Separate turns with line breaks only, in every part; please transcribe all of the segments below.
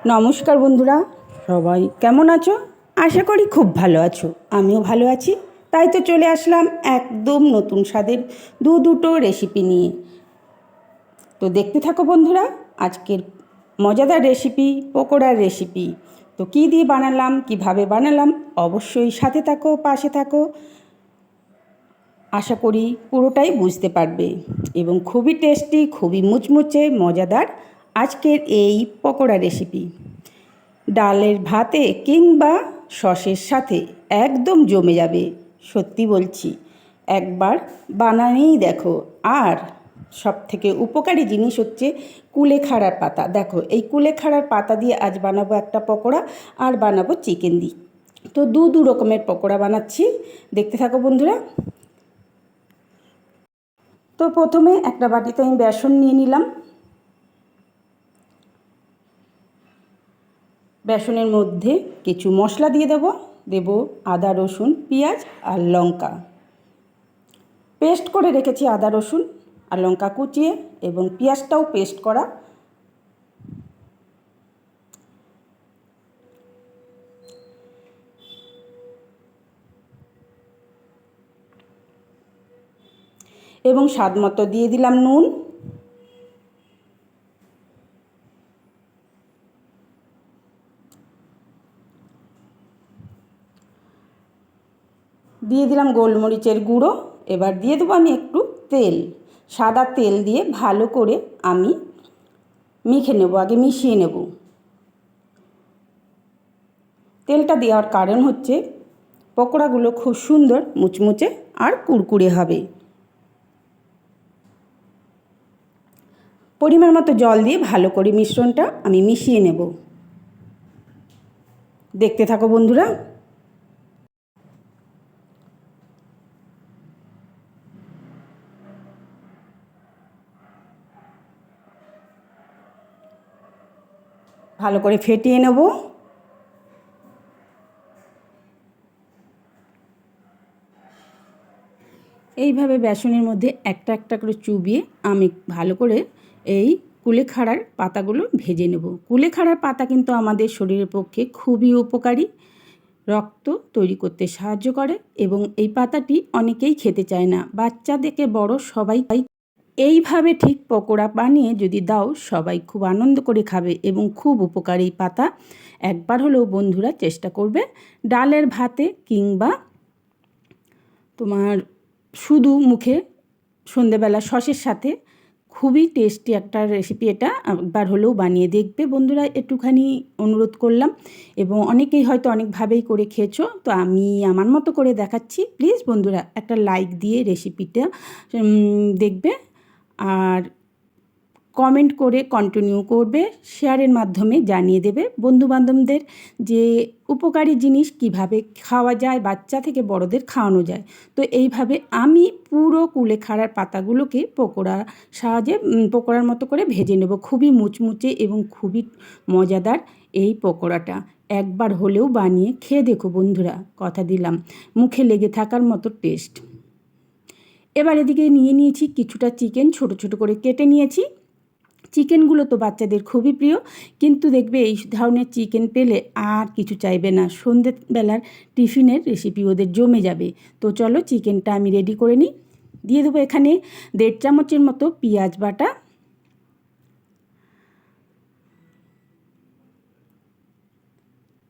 নমস্কার বন্ধুরা, সবাই কেমন আছো? আশা করি খুব ভালো আছো, আমিও ভালো আছি। তাই তো চলে আসলাম একদম নতুন স্বাদের দু দুটো রেসিপি নিয়ে। তো দেখতে থাকো বন্ধুরা, আজকের মজাদার রেসিপি পকোড়ার রেসিপি তো কী দিয়ে বানালাম, কীভাবে বানালাম, অবশ্যই সাথে থাকো, পাশে থাকো। আশা করি পুরোটাই বুঝতে পারবে এবং খুবই টেস্টি খুবই মুচমুচে, মজাদার আজকের এই পকোড়া রেসিপি ডালের ভাতে কিংবা সসের সাথে একদম জমে যাবে, সত্যি বলছি। একবার বানানেই দেখো। আর সব থেকে উপকারী জিনিস হচ্ছে কুলেখাড়ার পাতা। দেখো, এই কুলেখাড়ার পাতা দিয়ে আজ বানাবো একটা পকোড়া, আর বানাবো চিকেন দিয়ে। তো দু দু রকমের পকোড়া বানাচ্ছি। দেখতে থাকো বন্ধুরা। তো প্রথমে একটা বাটিতে আমি বেসন নিয়ে নিলাম। বেসনের মধ্যে কিছু মশলা দিয়ে দেব। দেব আদা, রসুন, পেঁয়াজ আর লঙ্কা। পেস্ট করে রেখেছি আদা, রসুন আর লঙ্কা কুচিয়ে এবং পেঁয়াজটাও পেস্ট করা। এবং স্বাদ মতো দিয়ে দিলাম নুন। দিয়ে দিলাম গোলমরিচের গুঁড়ো, এবার দিয়ে দেবো আমি একটু তেল। সাদা তেল দিয়ে ভালো করে আমি মেখে নেব, আগে মিশিয়ে নেব। তেলটা দেওয়ার কারণ হচ্ছে পকোড়াগুলো খুব সুন্দর মুচমুচে আর কুড়কুড়ে হবে। পরিমাণ মতো জল দিয়ে ভালো করে মিশ্রণটা আমি মিশিয়ে নেব। দেখতে থাকো বন্ধুরা। ভালো করে ফেটিয়ে নেব। এইভাবে বেসনের মধ্যে একটা একটা করে চুবিয়ে আমি ভালো করে এই কুলেখাড়ার পাতাগুলো ভেজে নেব। কুলেখাড়ার পাতা কিন্তু আমাদের শরীরের পক্ষে খুবই উপকারী, রক্ত তৈরি করতে সাহায্য করে এবং এই পাতাটি অনেকেই খেতে চায় না। বাচ্চা থেকে বড় সবাই এইভাবে ঠিক পকোড়া বানিয়ে যদি দাও, সবাই খুব আনন্দ করে খাবে এবং খুব উপকারী পাতা। একবার হলেও বন্ধুরা চেষ্টা করবে ডালের ভাতে কিংবা তোমার শুধু মুখে সন্ধেবেলা সসের সাথে। খুবই টেস্টি একটা রেসিপি এটা। একবার হলেও বানিয়ে দেখবে বন্ধুরা। একটুখানি অনুরোধ করলাম এবং অনেকেই হয়তো অনেকভাবেই করে খেয়েছো। তো আমি আমার মতো করে দেখাচ্ছি। প্লিজ বন্ধুরা একটা লাইক দিয়ে রেসিপিটা দেখবে। আর কমেন্ট করে কন্টিনিউ করবে শেয়ারের মাধ্যমে জানিয়ে দেবে। বন্ধুবান্ধবদের যে উপকারী জিনিস কীভাবে খাওয়া যায়, বাচ্চা থেকে বড়দের খাওয়ানো যায়। তো এইভাবে আমি পুরো কুলেখাড়ার পাতাগুলোকে পকোড়া সাহায্যে পকোড়ার মতো করে ভেজে নেব। খুবই মুচমুচে এবং খুবই মজাদার এই পকোড়াটা। একবার হলেও বানিয়ে খেয়ে দেখো বন্ধুরা, কথা দিলাম। মুখে লেগে থাকার মতো টেস্ট এবার এদিকে নিয়ে নিয়েছি কিছুটা চিকেন ছোট ছোট করে কেটে নিয়েছি। চিকেনগুলো তো বাচ্চাদের খুবই প্রিয়, কিন্তু দেখবে এই ধরনের চিকেন পেলে আর কিছু চাইবে না। সন্ধ্যেবেলার টিফিনের রেসিপি ওদের জমে যাবে। তো চলো চিকেনটা আমি রেডি করে নিই। দিয়ে দেবো এখানে দেড় চামচের মতো পেঁয়াজ বাটা।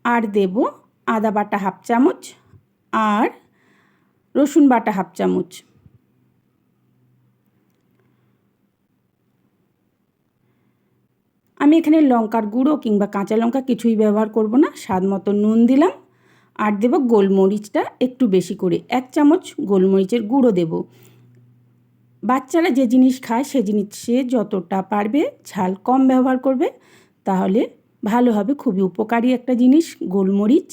আর দেব আদা বাটা হাফ চামচ আর রসুন বাটা হাফ চামচ। আমি এখানে লঙ্কার গুঁড়ো কিংবা কাঁচা লঙ্কা কিছুই ব্যবহার করব না। স্বাদ মতো নুন দিলাম আর দেব গোলমরিচটা একটু বেশি করে। এক চামচ গোলমরিচের গুঁড়ো দেব। বাচ্চারা যে জিনিস খায়, সে জিনিস সে যতটা পারবে ঝাল কম ব্যবহার করবে। তাহলে ভালো হবে, খুবই উপকারী একটা জিনিস, গোলমরিচ।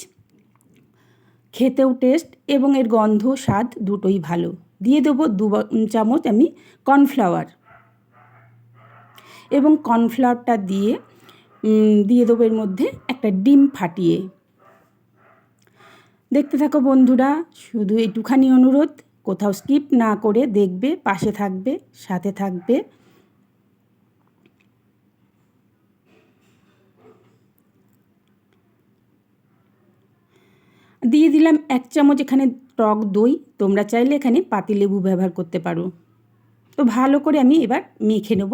খেতেও টেস্ট এবং এর গন্ধ, স্বাদ দুটোই ভালো। দিয়ে দেবো দু চামচ আমি কর্নফ্লাওয়ার। এবং কর্নফ্লাওয়ারটা দিয়ে দিয়ে দেবো এর মধ্যে একটা ডিম ফাটিয়ে। দেখতে থাকো বন্ধুরা, শুধু একটুখানি অনুরোধ, কোথাও স্কিপ না করে দেখবে, পাশে থাকবে, সাথে থাকবে। দিয়ে দিলাম এক চামচ এখানে টক দই, তোমরা চাইলে এখানে পাতিলেবু ব্যবহার করতে পারো। তো ভালো করে আমি এবার মেখে নেব।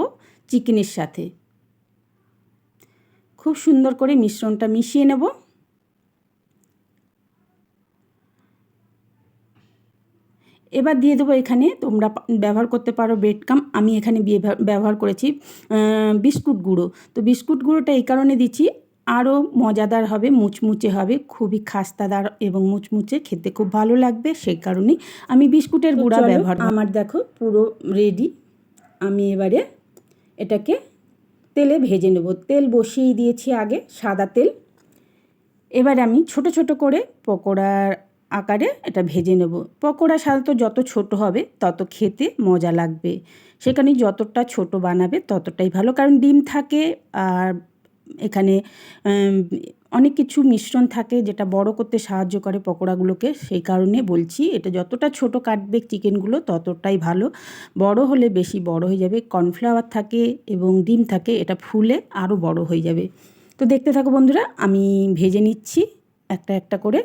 চিকেনের সাথে। খুব সুন্দর করে মিশ্রণটা মিশিয়ে নেব। এবার দিয়ে দেবো এখানে তোমরা ব্যবহার করতে পারো ব্রেডকাম আমি এখানে ব্যবহার করেছি বিস্কুট গুঁড়ো। তো বিস্কুট গুঁড়োটা এই কারণে দিচ্ছি আরও মজাদার হবে মুচমুচে হবে খুবই খাস্তাদার এবং মুচমুচে খেতে খুব ভালো লাগবে সেই কারণেই আমি বিস্কুটের গুঁড়া ব্যবহার আমার দেখো পুরো রেডি আমি এবারে এটাকে তেলে ভেজে নেব। তেল বসিয়ে দিয়েছি আগে সাদা তেল। এবার আমি ছোট ছোট করে পকোড়ার আকারে এটা ভেজে নেব। পকোড়া সাধারণত যত ছোট হবে তত খেতে মজা লাগবে। সেখানে যতটা ছোট বানাবে ততটাই ভালো। কারণ ডিম থাকে আর এখানে অনেক কিছু মিশ্রণ থাকে যেটা বড় করতে সাহায্য করে পকোড়াগুলোকে, সেই কারণে বলছি এটা যতটা ছোট কাটবে চিকেনগুলো ততটাই ভালো। বড় হলে বেশি বড় হয়ে যাবে, কর্নফ্লাওয়ার থাকে এবং ডিম থাকে, এটা ফুলে আরও বড় হয়ে যাবে। তো দেখতে থাকো বন্ধুরা, আমি ভেজে নিচ্ছি একটা একটা করে।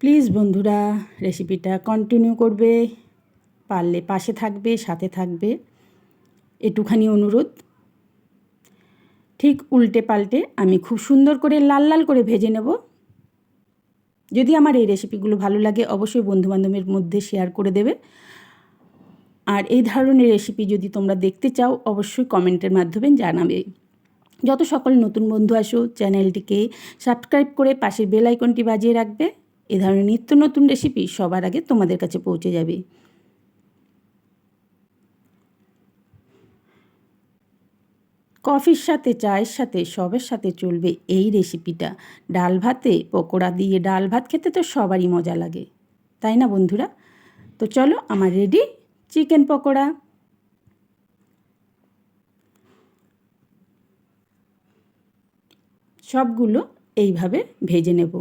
প্লিজ বন্ধুরা, রেসিপিটা কন্টিনিউ করবে, পারলে পাশে থাকবে, সাথে থাকবে। একটুখানি অনুরোধ, ঠিক উল্টে পাল্টে আমি খুব সুন্দর করে লাল লাল করে ভেজে নেব। যদি আমার এই রেসিপিগুলো ভালো লাগে, অবশ্যই বন্ধুবান্ধবের মধ্যে শেয়ার করে দেবে। আর এই ধরনের রেসিপি যদি তোমরা দেখতে চাও, অবশ্যই কমেন্টের মাধ্যমে জানাবে। যত সকল নতুন বন্ধু আসো, চ্যানেলটিকে সাবস্ক্রাইব করে পাশের বেল আইকনটি বাজিয়ে রাখবে। এ ধরনের নিত্য নতুন রেসিপি সবার আগে তোমাদের কাছে পৌঁছে যাবে। কফির সাথে, চায়ের সাথে, সবের সাথে চলবে এই রেসিপিটা ডাল ভাতে, পকোড়া দিয়ে ডাল ভাত খেতে তো সবারই মজা লাগে। তাই না বন্ধুরা? তো চলো আমার রেডি চিকেন পকোড়া। সবগুলো এইভাবে ভেজে নেব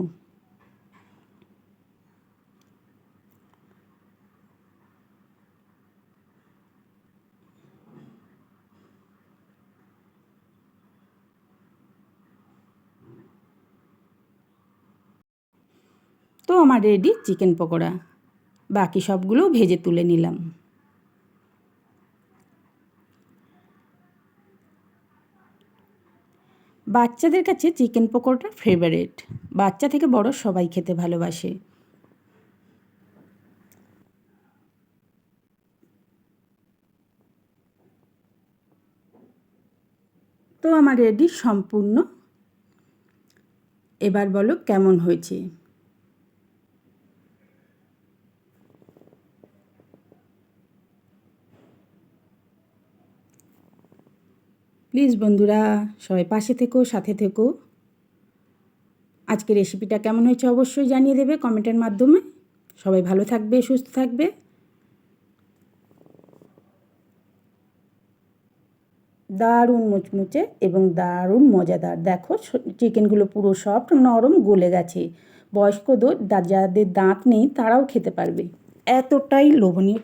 তো আমার রেডি চিকেন পকোড়া। বাকি সবগুলো ভেজে তুলে নিলাম। বাচ্চাদের কাছে চিকেন পকোড়াটা ফেভারেট বাচ্চা থেকে বড় সবাই খেতে ভালোবাসে। তো আমার রেডি সম্পূর্ণ। এবার বলো কেমন হয়েছে? প্লিজ বন্ধুরা, সবাই পাশে থেকো, সাথে থেকো। আজকে রেসিপিটা কেমন হয়েছে অবশ্যই জানিয়ে দেবে কমেন্টের মাধ্যমে। সবাই ভালো থাকবে, সুস্থ থাকবে। দারুণ মুচমুচে এবং দারুণ মজাদার। দেখো চিকেনগুলো পুরো সফট নরম গলে গেছে। বয়স্ক যাদের দাঁত নেই, তারাও খেতে পারবে। এতটাই লোভনীয়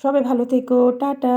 সবাই ভালো থেকো টাটা।